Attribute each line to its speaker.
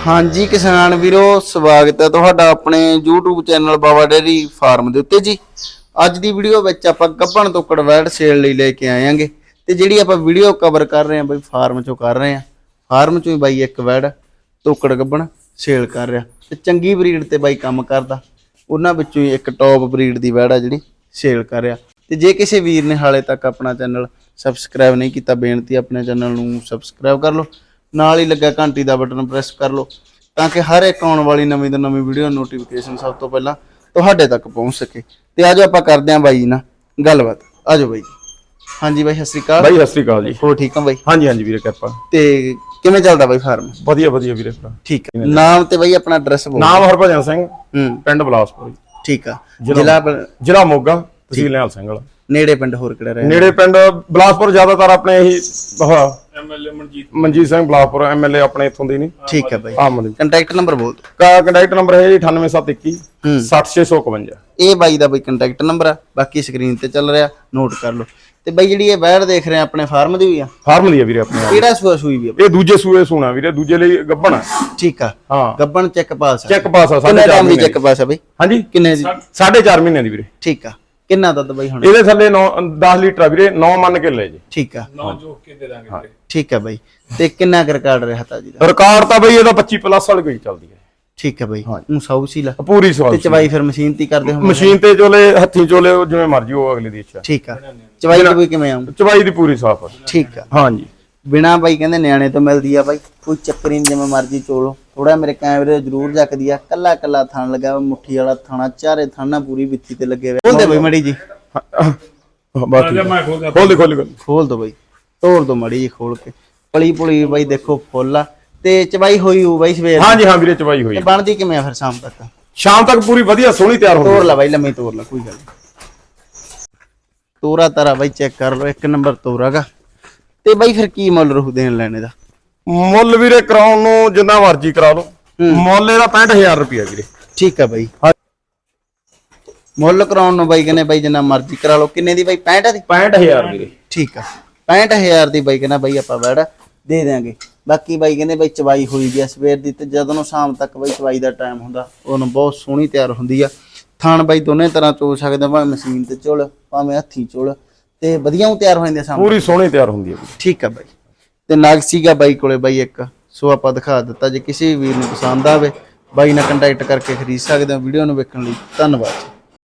Speaker 1: ਹਾਂਜੀ ਕਿਸਾਨ ਵੀਰੋ, ਸਵਾਗਤ ਹੈ ਤੁਹਾਡਾ ਆਪਣੇ YouTube channel Baba dairy farm ਦੇ ਉੱਤੇ ਜੀ। ਅੱਜ ਦੀ ਵੀਡੀਓ ਵਿੱਚ ਆਪਾਂ ਗੱਭਣ ਤੋਂ ਕੜਵੈੜ ਸੇਲ ਲਈ ਲੈ ਕੇ ਆਏ ਆਏਾਂਗੇ ਤੇ ਜਿਹੜੀ ਆਪਾਂ ਵੀਡੀਓ ਕਵਰ ਕਰ ਰਹੇ ਹਾਂ, ਬਈ ਫਾਰਮ ਚੋਂ ਕਰ ਰਹੇ ਹਾਂ, ਫਾਰਮ ਚੋਂ ਹੀ ਬਾਈ ਇੱਕ ਵੈੜ ਤੋਕੜ ਗੱਭਣ ਸੇਲ ਕਰ ਰਿਹਾ। ਤੇ ਚੰਗੀ ਬਰੀਡ ਤੇ ਬਾਈ ਕੰਮ ਕਰਦਾ, ਉਹਨਾਂ ਵਿੱਚੋਂ ਹੀ ਇੱਕ ਟੌਪ ਬਰੀਡ ਦੀ ਵੈੜ ਆ ਜਿਹੜੀ ਸੇਲ ਕਰ ਰਿਹਾ। ਤੇ ਜੇ ਕਿਸੇ ਵੀਰ ਨੇ ਹਾਲੇ ਤੱਕ ਆਪਣਾ ਚੈਨਲ ਸਬਸਕ੍ਰਾਈਬ ਨਹੀਂ ਕੀਤਾ, ਬੇਨਤੀ ਆਪਣੇ ਚੈਨਲ ਨੂੰ ਸਬਸਕ੍ਰਾਈਬ ਕਰ ਲਓ। ਨਾਲ ਹੀ ਲੱਗਾ ਘੰਟੀ ਦਾ ਬਟਨ ਪ੍ਰੈਸ ਕਰ ਲਓ ਤਾਂ ਕਿ ਹਰ ਇੱਕ ਆਉਣ ਵਾਲੀ ਨਵੀਂ ਤੋਂ ਨਵੀਂ ਵੀਡੀਓ ਨੋਟੀਫਿਕੇਸ਼ਨ ਸਭ ਤੋਂ ਪਹਿਲਾਂ ਤੁਹਾਡੇ ਤੱਕ ਪਹੁੰਚ ਸਕੇ। ਤੇ ਆਜੋ ਆਪਾਂ ਕਰਦੇ ਹਾਂ ਬਾਈ ਨਾਲ ਗੱਲਬਾਤ। ਆਜੋ ਬਾਈ ਹਾਂਜੀ ਬਾਈ ਸਤਿ ਸ਼੍ਰੀ ਅਕਾਲ।
Speaker 2: ਬਾਈ ਸਤਿ ਸ੍ਰੀ ਅਕਾਲ ਜੀ।
Speaker 1: ਹੋ ਠੀਕ ਹਾਂ ਬਾਈ?
Speaker 2: ਹਾਂਜੀ ਹਾਂਜੀ ਵੀਰੇ ਕਿਰਪਾ।
Speaker 1: ਤੇ ਕਿਵੇਂ ਚੱਲਦਾ ਬਾਈ ਫਾਰਮ
Speaker 2: ਵਧੀਆ ਵਧੀਆ ਵੀਰੇ ਭਰਾ
Speaker 1: ਠੀਕ ਹੈ। ਨਾਮ ਤੇ ਬਾਈ ਆਪਣਾ ਐਡਰੈਸ ਬੋਲ
Speaker 2: ਨਾਮ ਹਰਭਜਨ ਸਿੰਘ
Speaker 1: ਹੂੰ।
Speaker 2: ਪਿੰਡ ਬਲਾਸਪੁਰ।
Speaker 1: ਠੀਕ ਆ। ਜ਼ਿਲ੍ਹਾ
Speaker 2: ਜ਼ਿਲ੍ਹਾ ਮੋਗਾ ਤਹਿਸੀਲ ਨਿਹਾਲ ਸਿੰਘ ਵਾਲਾ।
Speaker 1: ਨੇੜੇ ਪਿੰਡ ਹੋਰ ਕਿਹੜਾ ਰਹਿ
Speaker 2: ਨੇੜੇ ਪਿੰਡ ਬਲਾਸਪੁਰ ਜ਼ਿਆਦਾਤਰ ਆਪਣੇ ਇਹੀ ਐਮਐਲਏ ਮਨਜੀਤ ਮਨਜੀਤ ਸਿੰਘ ਬਲਾਸਪੁਰ ਐਮਐਲਏ ਆਪਣੇ ਇੱਥੋਂ ਦੇ ਨੇ
Speaker 1: ਠੀਕ ਹੈ ਬਾਈ।
Speaker 2: ਆਮ ਦੇ
Speaker 1: ਕੰਟੈਕਟ ਨੰਬਰ ਬੋਲ ਦਿਓ।
Speaker 2: ਕਾ ਕੰਟੈਕਟ ਨੰਬਰ ਹੈ ਜੀ 98721
Speaker 1: ਹੂੰ।
Speaker 2: 60651
Speaker 1: ਇਹ ਬਾਈ ਦਾ ਬਈ ਕੰਟੈਕਟ ਨੰਬਰ ਆ। ਬਾਕੀ ਸਕਰੀਨ ਤੇ ਚੱਲ ਰਿਹਾ। ਨੋਟ ਕਰ ਲਓ। ਤੇ ਬਾਈ ਜਿਹੜੀ ਇਹ ਵੈੜ ਦੇਖ ਰਹੇ ਆ ਆਪਣੇ ਫਾਰਮ ਦੀ ਹੋਈ ਆ?
Speaker 2: ਫਾਰਮ ਦੀ ਆ ਵੀਰੇ ਆਪਣੇ
Speaker 1: ਕਿਹੜਾ ਸੂਆ ਸੂਈ ਵੀ ਆ
Speaker 2: ਇਹ ਦੂਜੇ ਸੂਏ ਸੂਣਾ ਵੀਰੇ ਦੂਜੇ ਲਈ ਗੱਬਣ ਆ।
Speaker 1: ਠੀਕ ਆ।
Speaker 2: ਹਾਂ।
Speaker 1: ਗੱਬਣ ਚੈੱਕ ਪਾਸ ਆ।
Speaker 2: ਚੈੱਕ ਪਾਸ ਆ ਚਾਰ
Speaker 1: ਟਾਈਮ ਦੀ
Speaker 2: ਮਹੀਨੇ
Speaker 1: ਚੈੱਕ ਪਾਸ ਆ ਬਈ?
Speaker 2: ਹਾਂਜੀ।
Speaker 1: ਕਿੰਨੇ ਦੀ?
Speaker 2: ਸਾਢੇ ਚਾਰ ਮਹੀਨੇ ਦੀ ਵੀਰੇ।
Speaker 1: ਠੀਕ ਆ। ਕਿੰਨਾ ਦੁੱਧ ਬਈ ਹੁਣ?
Speaker 2: ਇਹਦੇ ਥੱਲੇ 9 10 ਲੀਟਰ ਆ ਵੀਰੇ 9 ਮੰਨ ਕੇ ਲੈ ਜੀ।
Speaker 1: ਠੀਕ ਆ। ਠੀਕ ਆ ਬਈ। ਤੇ ਕਿੰਨਾ ਕੁ ਰਿਕਾਰਡ ਰਿਹਾ ਤਾਜੀ ਦਾ?
Speaker 2: ਰਿਕਾਰਡ ਤਾਂ ਬਈ ਇਹਦਾ 25 ਪਲੱਸ ਵਾਲੀ ਕੋਈ ਚੱਲਦੀ ਹੈ।
Speaker 1: ਠੀਕ ਆ ਬਈ। ਉਹ ਸੌ ਸੀ ਲਾ
Speaker 2: ਪੂਰੀ
Speaker 1: ਤੇ
Speaker 2: ਸਵਾਲ
Speaker 1: ਚਵਾਈ ਫਿਰ ਮਸ਼ੀਨ ਤੇ ਹੀ ਕਰਦੇ ਹੋ
Speaker 2: ਮਸ਼ੀਨ ਤੇ ਚੋਲੇ ਹੱਥੀਂ ਚੋਲੇ ਉਹ ਜਿਵੇਂ ਮਰਜ਼ੀ ਉਹ ਅਗਲੇ ਦੀ ਇੱਛਾ।
Speaker 1: ਠੀਕ ਆ। ਚਵਾਈ ਤੇ ਵੀ ਕਿਵੇਂ ਆਉਂ
Speaker 2: ਚਵਾਈ ਦੀ ਪੂਰੀ ਸਾਫ਼
Speaker 1: ਠੀਕ ਆ।
Speaker 2: ਹਾਂਜੀ।
Speaker 1: ਬਿਨਾ ਬਾਈ ਕਹਿੰਦੇ ਨਿਆਣੇ ਤੋਂ ਮਿਲਦੀ ਆ ਬਾਈ। ਕੋਈ ਚੱਕਰ ਹੀ ਨਹੀਂ ਜਿਵੇਂ ਮਰਜ਼ੀ ਚੋਲੋ। ਥੋੜਾ ਮੇਰੇ ਕੈਮਰੇ ਤੇ ਜ਼ਰੂਰ ਜੱਕਦੀ ਆ। ਕੱਲਾ ਕੱਲਾ ਥਣ ਲੱਗਾ ਵਾ, ਮੁੱਠੀ ਵਾਲਾ ਥਾਣਾ ਚਾਰੇ ਥਾਣਾ ਪੂਰੀ ਵਿੱਥੀ ਤੇ ਲੱਗੇ ਹੋਏ ਖੋਲ ਦੇ ਬਈ। ਮੜੀ ਜੀ।
Speaker 2: ਦੇ ਖੋਲ ਦੇ ਖੋਲ ਦੇ।
Speaker 1: ਖੋਲ ਦੋ ਬਾਈ। ਤੋੜ ਦੋ ਮੜੀ ਜੀ ਖੋਲ ਕੇ। ਪਲੀ ਪੁਲੀ ਬਾਈ ਦੇਖੋ ਫੁੱਲ ਆ। ਤੇ ਚਵਾਈ ਹੋਈ ਹੋ ਬਾਈ ਸਵੇਰ।
Speaker 2: ਹਾਂਜੀ ਹਾਂ ਵੀਰੇ ਚਵਾਈ ਹੋਈ
Speaker 1: ਤੇ ਬਣਦੀ ਕਿਵੇਂ ਆ ਫਿਰ ਸ਼ਾਮ ਤੱਕ?
Speaker 2: ਸ਼ਾਮ ਤੱਕ ਪੂਰੀ ਵਧੀਆ ਸੋਹਣੀ ਤਿਆਰ ਹੋ
Speaker 1: ਤੋੜ ਲੈ ਬਾਈ ਲੰਮੀ ਤੋੜ ਲੈ ਕੋਈ ਗੱਲ ਨੀ। ਤੋਰਾ ਤਾਰਾ ਬਾਈ ਚੈੱਕ ਕਰ ਲਓ ਇੱਕ ਨੰਬਰ ਤੋਰਾਗਾ ਤੇ ਬਾਈ ਫਿਰ ਕੀ ਮੁੱਲ ਰਹੂ ਦੇਣ ਲੈਣੇ ਦਾ
Speaker 2: ਮੁੱਲ ਵੀਰੇ ਕਰਾਉਣ ਨੂੰ ਜਿੰਨਾ ਮਰਜ਼ੀ ਕਰਾ ਲਓ। ਮੁੱਲ ਇਹਦਾ 65000 ਰੁਪਿਆ ਵੀਰੇ।
Speaker 1: ਠੀਕ ਆ ਬਾਈ। ਮੁੱਲ ਕਰਾਉਣ ਨੂੰ ਬਾਈ ਕਹਿੰਦੇ ਬਾਈ ਜਿੰਨਾ ਮਰਜ਼ੀ ਕਰਾ ਲਓ। ਕਿੰਨੇ ਦੀ ਬਾਈ? 65 ਦੀ?
Speaker 2: 65000 ਵੀਰੇ।
Speaker 1: ਠੀਕ ਆ। 65000 ਦੀ ਬਾਈ ਕਹਿੰਦਾ ਬਾਈ ਆਪਾਂ ਵੜ ਦੇ ਦਿਆਂਗੇ। ਬਾਕੀ ਬਾਈ ਕਹਿੰਦੇ ਬਾਈ ਚਵਾਈ ਹੋਈ ਵੀ ਆ ਸਵੇਰ ਦੀ ਤੇ ਜਦੋਂ ਨੂੰ ਸ਼ਾਮ ਤੱਕ ਬਾਈ ਚਵਾਈ ਦਾ ਟਾਈਮ ਹੁੰਦਾ ਉਹਨੂੰ ਬਹੁਤ ਸੋਹਣੀ ਤਿਆਰ ਹੁੰਦੀ ਆ। ਥਾਣ ਬਾਈ ਦੋਨੇ ਤਰ੍ਹਾਂ ਚੋ ਸਕਦੇ ਭਾਵੇਂ ਮਸ਼ੀਨ ਤੇ ਚੁੱਲ ਭਾਵੇਂ ਹੱਥੀ ਚੁੱਲ ਤੇ ਵਧੀਆ ਉਹ ਤਿਆਰ ਹੋ ਜਾਂਦੇ ਸ਼ਾਮ
Speaker 2: ਪੂਰੀ ਸੋਹਣੀ ਤਿਆਰ ਹੁੰਦੀ ਵੀਰੇ
Speaker 1: ਠੀਕ ਆ ਬਾਈ। ਤੇ ਨਗ ਸੀਗਾ ਬਾਈ ਕੋਲੇ ਬਾਈ ਇੱਕ ਸੋ ਆਪਾਂ ਦਿਖਾ ਦਿੱਤਾ ਜੇ ਕਿਸੇ ਵੀਰ ਨੂੰ ਪਸੰਦ ਆਵੇ ਬਾਈ ਨਾਲ ਕੰਟੈਕਟ ਕਰਕੇ ਖਰੀਦ ਸਕਦੇ ਹੋ ਵੀਡੀਓ ਨੂੰ ਵੇਖਣ ਲਈ ਧੰਨਵਾਦ।